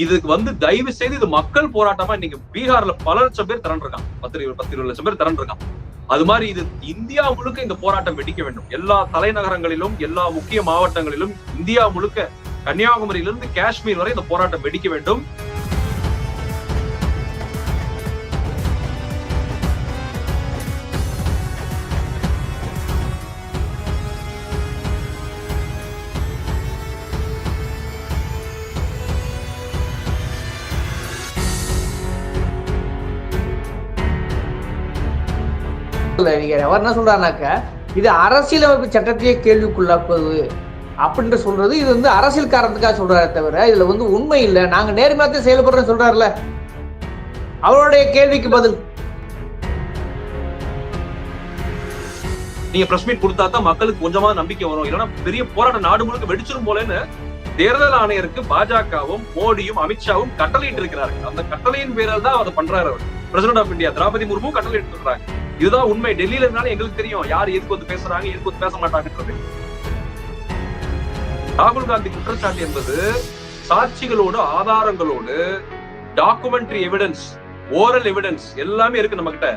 இதுக்கு வந்து தயவு செய்து இது மக்கள் போராட்டமா இன்னைக்கு பீகார்ல பல லட்சம் பேர் திரண்டிருக்கான் பத்து இருபது பத்து இருபது லட்சம் பேர் திரண்டிருக்கான் அது மாதிரி இது இந்தியா முழுக்க இந்த போராட்டம் வெடிக்க வேண்டும். எல்லா தலைநகரங்களிலும் எல்லா முக்கிய மாவட்டங்களிலும் இந்தியா முழுக்க கன்னியாகுமரியிலிருந்து காஷ்மீர் வரை இந்த போராட்டம் வெடிக்க வேண்டும். இல்ல, நீங்க. அவர் என்ன சொல்றாருனாக்க இது அரசியலமைப்பு சட்டத்தையே கேள்விக்குள்ளாக்குவது அப்படின்ற சொல்றது இது வந்து அரசியல் காரணத்துக்காக சொல்றாரு தவிர இதுல வந்து உண்மை இல்லை. நாங்க நேர்மையாத்தான் செயல்படுறோம் சொல்றாருல. அவருடைய கேள்விக்கு பதில். நீங்க பிரஸ் மீட் கொடுத்தா தான் மக்களுக்கு கொஞ்சமா நம்பிக்கை வரும். இல்லைன்னா பெரிய போராட்டம் நாடு முழுக்க வெடிச்சிரும் போலன்னு தேர்தல் ஆணையருக்கு பாஜகவும் மோடியும் அமித்ஷாவும் கட்டளையிட்டு இருக்கிறார்கள் அந்த கட்டளையின் பேரில் தான் அதை பண்றாரு அவர். President of India Droupadi Murmu கட்டளையிட்டு இருக்கிறாங்க இதுதான் உண்மை. டெல்லியில இருந்தாலும் எங்களுக்கு தெரியும். யார் எதுக்கு வந்து பேசுறாங்க எதுக்கு வந்து பேச மாட்டாங்கன்றது. ராகுல் காந்தி குற்றச்சாட்டு என்பது சாட்சிகளோடு ஆதாரங்களோடு டாக்குமெண்ட்ரி எவிடன்ஸ் ஓரல் எவிடன்ஸ் எல்லாமே இருக்கு நம்ம கிட்ட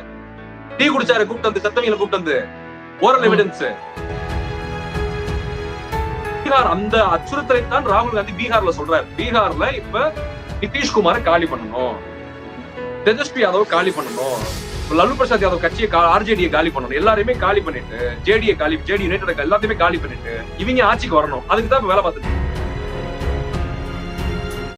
டீ குடிச்சாரு கூப்பிட்டு வந்து சத்தவங்களை கூப்பிட்டு வந்து. ஓரல் எவிடன்ஸ் பீகார் அந்த அச்சுறுத்தலை தான் ராகுல் காந்தி பீகார்ல சொல்றாரு. பீகார்ல இப்ப நிதிஷ்குமாரை காலி பண்ணணும். தேஜஸ்வி யாதவ் காலி பண்ணணும். லல்லு பிரசாத் யாதவ் கட்சியை ஆர்ஜேடியை காலி பண்ணணும். எல்லாரையுமே காலி பண்ணிட்டு ஜேடியை காலி ஜேடி யுனைடெட் எல்லாத்தையுமே காலி பண்ணிட்டு இவங்க ஆட்சிக்கு வரணும். அதுக்கு தான் இப்ப வேலை பார்த்துட்டு